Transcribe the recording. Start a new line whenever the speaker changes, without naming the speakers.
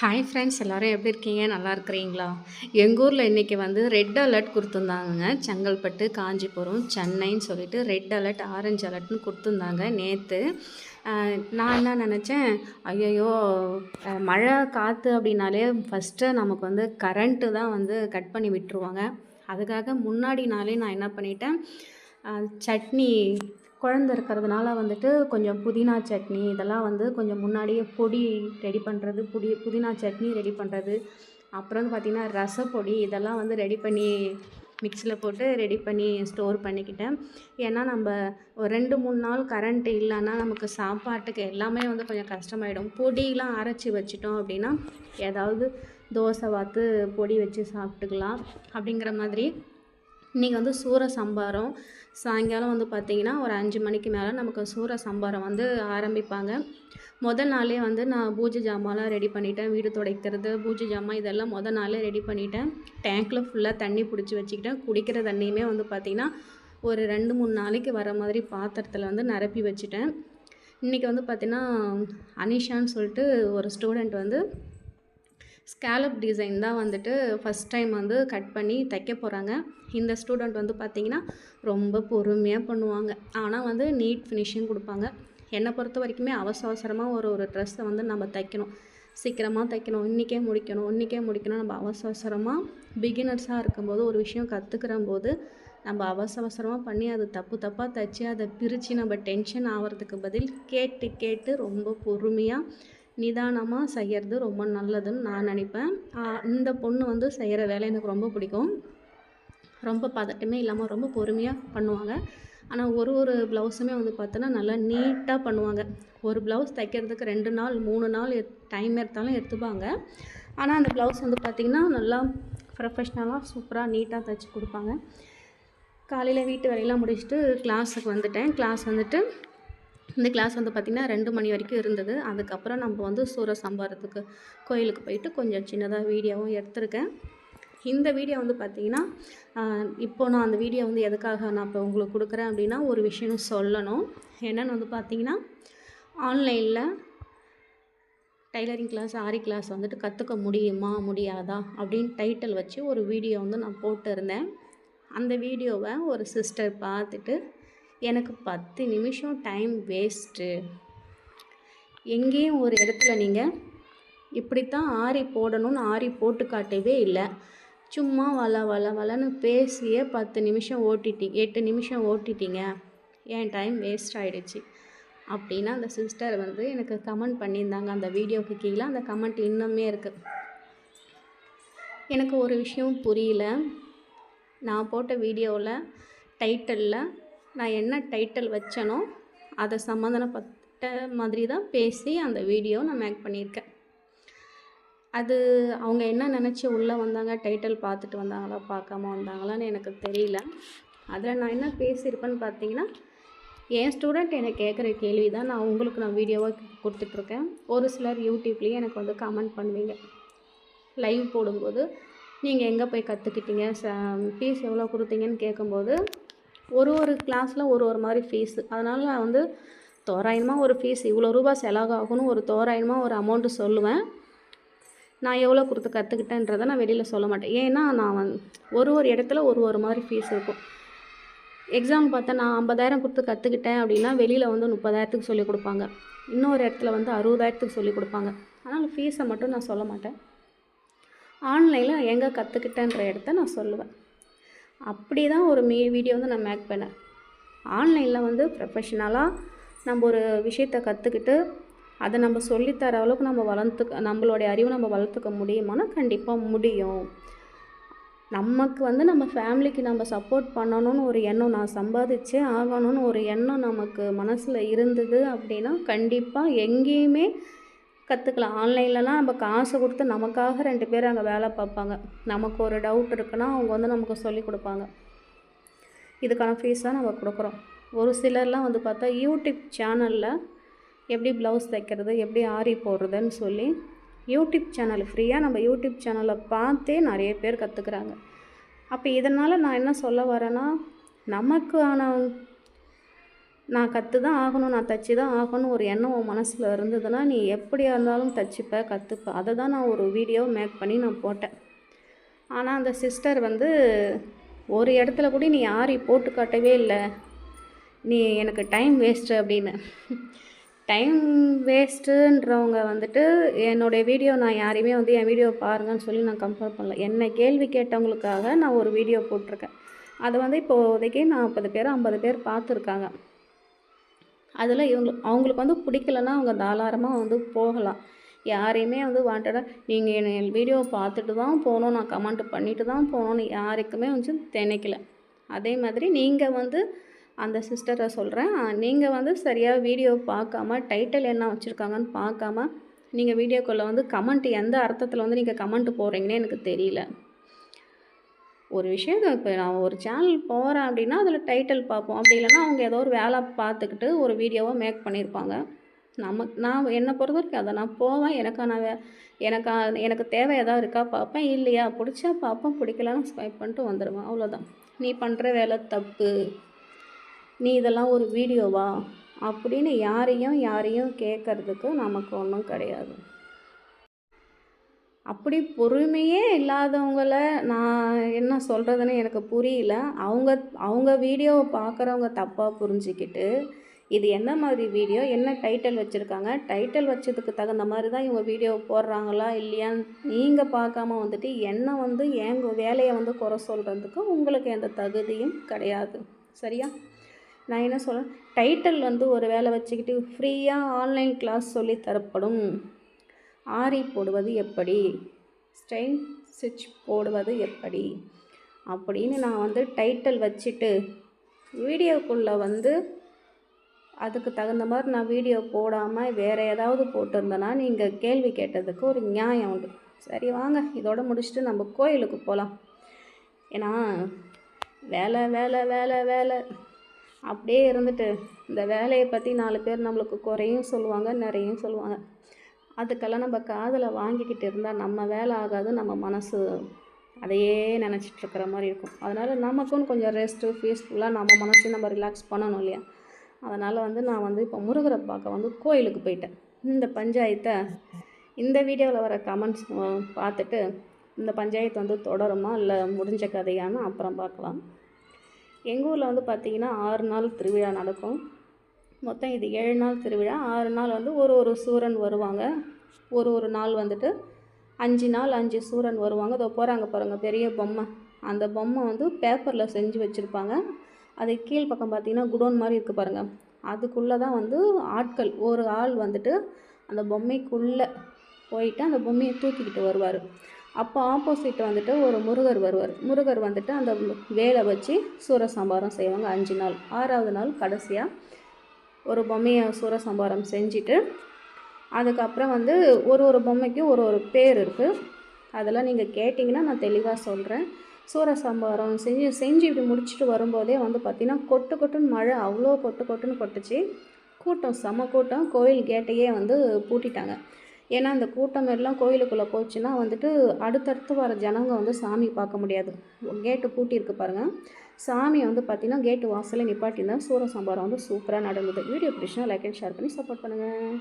Hi friends எல்லோரும் எப்படி இருக்கீங்க? நல்லா இருக்கிறீங்களா? எங்கள் ஊரில் இன்றைக்கி வந்து ரெட் அலர்ட் கொடுத்துருந்தாங்கங்க. செங்கல்பட்டு காஞ்சிபுரம் சென்னைன்னு சொல்லிட்டு ரெட் அலர்ட் ஆரஞ்சு அலர்ட்னு கொடுத்துருந்தாங்க நேற்று நான் என்ன நினச்சேன்? ஐயையோ மழை காற்று அப்படின்னாலே ஃபஸ்ட்டு நமக்கு வந்து கரண்ட்டு தான் வந்து கட் பண்ணி விட்டுருவாங்க. அதுக்காக முன்னாடி நாளே நான் என்ன பண்ணிட்டேன்? சட்னி குழந்த இருக்கிறதுனால வந்துட்டு கொஞ்சம் புதினா சட்னி இதெல்லாம் வந்து கொஞ்சம் முன்னாடியே பொடி ரெடி பண்ணுறது புடி புதினா சட்னி ரெடி பண்ணுறது அப்புறம் வந்து பார்த்திங்கன்னா ரசப்பொடி இதெல்லாம் வந்து ரெடி பண்ணி மிக்ஸியில் போட்டு ரெடி பண்ணி ஸ்டோர் பண்ணிக்கிட்டேன். ஏன்னா நம்ம ஒரு ரெண்டு மூணு நாள் கரண்ட் இல்லைன்னா நமக்கு சாப்பாட்டுக்கு எல்லாமே வந்து கொஞ்சம் கஷ்டமாயிடும். பொடியெலாம் அரைச்சி வச்சிட்டோம் அப்படின்னா ஏதாவது தோசை வாத்து பொடி வச்சு சாப்பிட்டுக்கலாம் அப்படிங்கிற மாதிரி இன்றைக்கி வந்து சூர சம்பாரம் சாயங்காலம் வந்து பார்த்திங்கன்னா ஒரு அஞ்சு மணிக்கு மேலே நமக்கு சூர சம்பாரம் வந்து ஆரம்பிப்பாங்க. முதல் நாளே வந்து நான் பூஜை ஜாமான்லாம் ரெடி பண்ணிட்டேன். வீடு துடைக்கிறது பூஜை ஜாமான் இதெல்லாம் முதல் நாளே ரெடி பண்ணிட்டேன். டேங்க்கில் ஃபுல்லாக தண்ணி பிடிச்சி வச்சுக்கிட்டேன். குடிக்கிற தண்ணியுமே வந்து பார்த்திங்கன்னா ஒரு ரெண்டு மூணு நாளைக்கு வர மாதிரி பாத்திரத்தில் வந்து நிரப்பி வச்சுட்டேன். இன்றைக்கி வந்து பார்த்திங்கன்னா அனிஷான்னு சொல்லிட்டு ஒரு ஸ்டூடெண்ட் வந்து ஸ்கேலப் டிசைன் தான் வந்துட்டு ஃபஸ்ட் டைம் வந்து கட் பண்ணி தைக்க போகிறாங்க இந்த ஸ்டூடெண்ட் வந்து பார்த்திங்கன்னா ரொம்ப பொறுமையாக பண்ணுவாங்க. ஆனால் வந்து நீட் ஃபினிஷிங் கொடுப்பாங்க. என்னை பொறுத்த வரைக்குமே அவசர அவசரமாக ஒரு ஒரு ட்ரெஸ்ஸை வந்து நம்ம தைக்கணும். சீக்கிரமாக தைக்கணும். இன்றைக்கே முடிக்கணும். இன்றைக்கே முடிக்கணும். நம்ம அவசர அவசரமாக பிகினர்ஸாக இருக்கும்போது ஒரு விஷயம் கற்றுக்கிற போது நம்ம அவசர அவசரமாக பண்ணி அது தப்பு தப்பாக தைச்சி அதை பிரித்து நம்ம டென்ஷன் ஆகிறதுக்கு பதில் கேட்டு கேட்டு ரொம்ப பொறுமையாக நிதானமாக செய்கிறது ரொம்ப நல்லதுன்னு நான் நினைப்பேன். இந்த பொண்ணு வந்து செய்கிற வேலை எனக்கு ரொம்ப பிடிக்கும். ரொம்ப பதட்டமே இல்லாமல் ரொம்ப பொறுமையாக பண்ணுவாங்க. ஆனால் ஒரு ஒரு ப்ளவுஸுமே வந்து பார்த்தோன்னா நல்லா நீட்டாக பண்ணுவாங்க. ஒரு ப்ளவுஸ் தைக்கிறதுக்கு ரெண்டு நாள் மூணு நாள் டைம் எடுத்தாலும் எடுத்துப்பாங்க. ஆனால் அந்த ப்ளவுஸ் வந்து பார்த்திங்கன்னா நல்லா ப்ரொஃபஷ்னலாக சூப்பராக நீட்டாக தைச்சி கொடுப்பாங்க. காலையில் வீட்டு வேலையெல்லாம் முடிச்சுட்டு கிளாஸுக்கு வந்துட்டேன். கிளாஸ் வந்துட்டு இந்த கிளாஸ் வந்து பார்த்திங்கன்னா ரெண்டு மணி வரைக்கும் இருந்தது. அதுக்கப்புறம் நம்ம வந்து சூர சம்பாரத்துக்கு கோயிலுக்கு போயிட்டு கொஞ்சம் சின்னதாக வீடியோவும் எடுத்திருக்கேன். இந்த வீடியோ வந்து பார்த்திங்கன்னா இப்போ நான் அந்த வீடியோ வந்து எதுக்காக நான் இப்போ உங்களுக்கு கொடுக்குறேன் அப்படின்னா ஒரு விஷயம் சொல்லணும். என்னென்னு வந்து பார்த்திங்கன்னா ஆன்லைனில் டைலரிங் கிளாஸ் ஆரி கிளாஸ் வந்துட்டு கற்றுக்க முடியுமா முடியாதா அப்படின்னு டைட்டில் வச்சு ஒரு வீடியோ வந்து நான் போட்டிருந்தேன். அந்த வீடியோவை ஒரு சிஸ்டர் பார்த்துட்டு எனக்கு பத்து நிமிஷம் டைம் வேஸ்ட்டு எங்கேயும் ஒரு இடத்துல நீங்கள் இப்படித்தான் ஆரி போடணும்னு ஆரி போட்டு காட்டவே இல்லை. சும்மா வள வள வளன்னு பேசியே பத்து நிமிஷம் ஓட்டிட்டீங்க எட்டு நிமிஷம் ஓட்டிட்டீங்க. என் டைம் வேஸ்ட் ஆகிடுச்சு அப்படின்னா அந்த சிஸ்டர் வந்து எனக்கு கமெண்ட் பண்ணியிருந்தாங்க. அந்த வீடியோக்கு கீழே அந்த கமெண்ட் இன்னுமே இருக்குது எனக்கு ஒரு விஷயம் புரியல. நான் போட்ட வீடியோவில் டைட்டிலில் நான் என்ன டைட்டில் வச்சேனோ அதை சம்மந்தப்பட்ட மாதிரி தான் பேசி அந்த வீடியோ நான் மேக் பண்ணியிருக்கேன். அது அவங்க என்ன நினச்சி உள்ளே வந்தாங்க டைட்டில் பார்த்துட்டு வந்தாங்களா பார்க்காம வந்தாங்களான்னு எனக்கு தெரியல. அதில் நான் என்ன பேசியிருப்பேன்னு பார்த்தீங்கன்னா என் ஸ்டூடெண்ட் என்னை கேட்குற கேள்வி தான் நான் உங்களுக்கு நான் வீடியோவாக கொடுத்துட்ருக்கேன். ஒரு சிலர் யூடியூப்லேயே எனக்கு வந்து கமெண்ட் பண்ணுவீங்க. லைவ் போடும்போது நீங்கள் எங்கே போய் கற்றுக்கிட்டீங்க ச ஃபீஸ் எவ்வளோ கொடுத்தீங்கன்னு கேட்கும்போது ஒரு ஒரு கிளாஸில் ஒரு ஒரு மாதிரி ஃபீஸு அதனால் நான் வந்து தோராயமாக ஒரு ஃபீஸ் இவ்வளோ ரூபா செலவாகணும் ஒரு தோராயமாக ஒரு அமௌண்ட்டு சொல்லுவேன். நான் எவ்வளோ கொடுத்து கற்றுக்கிட்டேன்றதை நான் வெளியில் சொல்ல மாட்டேன். ஏன்னா நான் வந் ஒரு ஒரு இடத்துல ஒரு ஒரு மாதிரி ஃபீஸ் இருக்கும். எக்ஸாம் பார்த்தா நான் ஐம்பதாயிரம் கொடுத்து கற்றுக்கிட்டேன் அப்படின்னா வெளியில் வந்து முப்பதாயிரத்துக்கு சொல்லி கொடுப்பாங்க. இன்னொரு இடத்துல வந்து அறுபதாயிரத்துக்கு சொல்லி கொடுப்பாங்க. அதனால் ஃபீஸை மட்டும் நான் சொல்ல மாட்டேன். ஆன்லைனில் எங்கே கற்றுக்கிட்டேன்ற இடத்த நான் சொல்லுவேன். அப்படி தான் ஒரு மீ வீடியோ வந்து நான் மேக் பண்ணேன். ஆன்லைனில் வந்து ப்ரொஃபஷ்னலாக நம்ம ஒரு விஷயத்தை கற்றுக்கிட்டு அதை நம்ம சொல்லித்தர அளவுக்கு நம்ம வளர்த்துக்க நம்மளுடைய அறிவை நம்ம வளர்த்துக்க முடியுமானா கண்டிப்பாக முடியும். நமக்கு வந்து நம்ம ஃபேமிலிக்கு நம்ம சப்போர்ட் பண்ணணும்னு ஒரு எண்ணம் நான் சம்பாதிச்சே ஆகணும்னு ஒரு எண்ணம் நமக்கு மனசில் இருந்தது அப்படின்னா கண்டிப்பாக எங்கேயுமே கற்றுக்கலாம் ஆன்லைன்லலாம் நம்ம காசு கொடுத்து நமக்காக ரெண்டு பேர் அங்கே வேலை பார்ப்பாங்க. நமக்கு ஒரு டவுட் இருக்குன்னா அவங்க வந்து நமக்கு சொல்லி கொடுப்பாங்க. இதுக்கான ஃபீஸ் தான் நம்ம கொடுக்குறோம். ஒரு சிலர்லாம் வந்து பார்த்தா யூடியூப் சேனலில் எப்படி ப்ளவுஸ் தைக்கிறது எப்படி ஆரி போடுறதுன்னு சொல்லி யூடியூப் சேனல் ஃப்ரீயாக நம்ம யூடியூப் சேனலை பார்த்தே நிறைய பேர் கற்றுக்குறாங்க அப்போ இதனால் நான் என்ன சொல்ல வரேன்னா நமக்கான நான் கற்று தான் ஆகணும் நான் தச்சு தான் ஆகணும் ஒரு எண்ணம் உன் மனசில் இருந்ததுன்னா நீ எப்படியா இருந்தாலும் தச்சுப்ப கற்றுப்ப அதை தான் நான் ஒரு வீடியோ மேக் பண்ணி நான் போட்டேன். ஆனால் அந்த சிஸ்டர் வந்து ஒரு இடத்துல கூட நீ ஆரி போட்டு காட்டவே இல்லை. நீ எனக்கு டைம் வேஸ்ட்டு அப்படின்னு. டைம் வேஸ்ட்டுன்றவங்க வந்துட்டு என்னுடைய வீடியோ நான் யாரையுமே வந்து என் வீடியோ பாருங்கன்னு சொல்லி நான் கம்பேர் பண்ணல. என்னை கேள்வி கேட்டவங்களுக்காக நான் ஒரு வீடியோ போட்டிருக்கேன். அதை வந்து இப்போதைக்கு நாற்பது பேர் ஐம்பது பேர் பார்த்துருக்காங்க. அதில் இவங்க அவங்களுக்கு வந்து பிடிக்கலன்னா அவங்க தாராளமாக வந்து போகலாம். யாரையுமே வந்து வாண்டடாக நீங்கள் என் வீடியோவை பார்த்துட்டு தான் போகணும் நான் கமெண்ட் பண்ணிட்டு தான் போகணும்னு யாருக்குமே வந்து திணைக்கல. அதே மாதிரி நீங்கள் வந்து அந்த சிஸ்டரை சொல்கிறேன் நீங்கள் வந்து சரியாக வீடியோ பார்க்காம டைட்டில் என்ன வச்சுருக்காங்கன்னு பார்க்காம நீங்கள் வீடியோக்குள்ளே வந்து கமெண்ட் எந்த அர்த்தத்தில் வந்து நீங்கள் கமெண்ட் போடுறீங்கன்னே எனக்கு தெரியல. ஒரு விஷயம் இப்போ நான் ஒரு சேனல் போகிறேன் அப்படின்னா அதில் டைட்டில் பார்ப்போம். அப்படி இல்லைன்னா அவங்க ஏதோ ஒரு வேலை பார்த்துக்கிட்டு ஒரு வீடியோவை மேக் பண்ணியிருப்பாங்க. நமக்கு நான் என்னை பொறுத்த வரைக்கும் அதை நான் போவேன். எனக்கான வே எனக்கா எனக்கு தேவை எதாவது இருக்கா பார்ப்பேன். இல்லையா பிடிச்சா பார்ப்பேன். பிடிக்கலன்னு ஸ்வைப் பண்ணிட்டு வந்துடுவேன் அவ்வளோதான் நீ பண்ணுற வேலை தப்பு. நீ இதெல்லாம் ஒரு வீடியோவா அப்படின்னு யாரையும் யாரையும் கேட்கறதுக்கு நமக்கு ஒன்றும் கிடையாது. அப்படி பொறுமையே இல்லாதவங்கள நான் என்ன சொல்கிறதுன்னு எனக்கு புரியல. அவங்க அவங்க வீடியோவை பார்க்குறவங்க தப்பாக புரிஞ்சிக்கிட்டு இது என்ன மாதிரி வீடியோ என்ன டைட்டில் வச்சுருக்காங்க? டைட்டில் வச்சதுக்கு தகுந்த மாதிரி தான் இவங்க வீடியோ போடுறாங்களா இல்லையான்னு நீங்கள் பார்க்காம வந்துட்டு என்ன வந்து எங்கள் வேலையை வந்து குறை சொல்கிறதுக்கு உங்களுக்கு எந்த தகுதியும் கிடையாது. சரியா? நான் என்ன சொல்கிறேன் டைட்டில் வந்து ஒரு வேலை வச்சுக்கிட்டு ஃப்ரீயாக ஆன்லைன் கிளாஸ் சொல்லி தரப்படும். ஆரி போடுவது எப்படி? ஸ்டைன் ஸ்டிச் போடுவது எப்படி? அப்படின்னு நான் வந்து டைட்டில் வச்சுட்டு வீடியோக்குள்ளே வந்து அதுக்கு தகுந்த மாதிரி நான் வீடியோ போடாமல் வேறு ஏதாவது போட்டிருந்தேன்னா நீங்கள் கேள்வி கேட்டதுக்கு ஒரு நியாயம் உண்டு. சரி வாங்க. இதோட முடிச்சுட்டு நம்ம கோயிலுக்கு போகலாம் ஏன்னா வேலை வேலை வேலை வேலை. அப்படியே இருந்துட்டு இந்த வேலையை பற்றி நாலு பேர் நம்மளுக்கு குறையும் சொல்லுவாங்க நிறையும் சொல்லுவாங்க. அதுக்கெல்லாம் நம்ம காதில் வாங்கிக்கிட்டு இருந்தால் நம்ம வேலை ஆகாது நம்ம மனசு அதையே நினச்சிட்டு இருக்கிற மாதிரி இருக்கும். அதனால் நமக்கும் கொஞ்சம் ரெஸ்ட்டு பீஸ்ஃபுல்லாக நம்ம மனசையும் நம்ம ரிலாக்ஸ் பண்ணணும் இல்லையா? அதனால் வந்து நான் வந்து இப்போ முருகரை பார்க்க வந்து கோயிலுக்கு போயிட்டேன். இந்த பஞ்சாயத்தை இந்த வீடியோவில் வர கமெண்ட்ஸ் பார்த்துட்டு இந்த பஞ்சாயத்து வந்து தொடருமா இல்லை முடிஞ்ச கதையான்னு அப்புறம் பார்க்கலாம். எங்கள் ஊரில் வந்து பார்த்திங்கன்னா ஆறு நாள் திருவிழா நடக்கும். மொத்தம் இது ஏழு நாள் திருவிழா. ஆறு நாள் வந்து ஒரு ஒரு சூரன் வருவாங்க. ஒரு ஒரு நாள் வந்துட்டு அஞ்சு நாள் அஞ்சு சூரன் வருவாங்க. இதோ போகிறாங்க பாருங்க பெரிய பொம்மை. அந்த பொம்மை வந்து பேப்பரில் செஞ்சு வச்சுருப்பாங்க. அது கீழ் பக்கம் பார்த்திங்கன்னா குடோன் மாதிரி இருக்குது பாருங்கள் அதுக்குள்ளே தான் வந்து ஆட்கள் ஒரு ஆள் வந்துட்டு அந்த பொம்மைக்குள்ளே போயிட்டு அந்த பொம்மையை தூக்கிக்கிட்டு வருவார். அப்போ ஆப்போசிட் வந்துட்டு ஒரு முருகர் வருவார். முருகர் வந்துட்டு அந்த வேலை வச்சு சூரசம்பாரம் செய்வாங்க அஞ்சு நாள். ஆறாவது நாள் கடைசியாக ஒரு பொம்மையை சூரசம்பாரம் செஞ்சுட்டு அதுக்கப்புறம் வந்து ஒரு ஒரு பொம்மைக்கும் ஒரு ஒரு பேர் இருக்குது அதெல்லாம் நீங்கள் கேட்டிங்கன்னா நான் தெளிவாக சொல்கிறேன் சூரசம்பாரம் செஞ்சு செஞ்சு இப்படி முடிச்சுட்டு வரும்போதே வந்து பார்த்திங்கன்னா கொட்டு கொட்டுன்னு மழை அவ்வளோ கொட்டு கொட்டுன்னு கொட்டுச்சு. கூட்டம் செம கூட்டம். கோயில் கேட்டையே வந்து பூட்டிட்டாங்க. ஏன்னா அந்த கூட்டம் எல்லாம் கோயிலுக்குள்ளே போச்சுன்னா வந்துட்டு அடுத்தடுத்து வர ஜனங்க வந்து சாமி பார்க்க முடியாது. கேட்டு பூட்டியிருக்கு பாருங்கள் சாமி வந்து பார்த்திங்கன்னா கேட்டு வாசலில் நிப்பாட்டியிருந்தா சூரசம்பாரம் வந்து சூப்பராக நடந்தது. வீடியோ பிடிச்சினா லைக் அண்ட் ஷேர் பண்ணி சப்போர்ட் பண்ணுங்கள்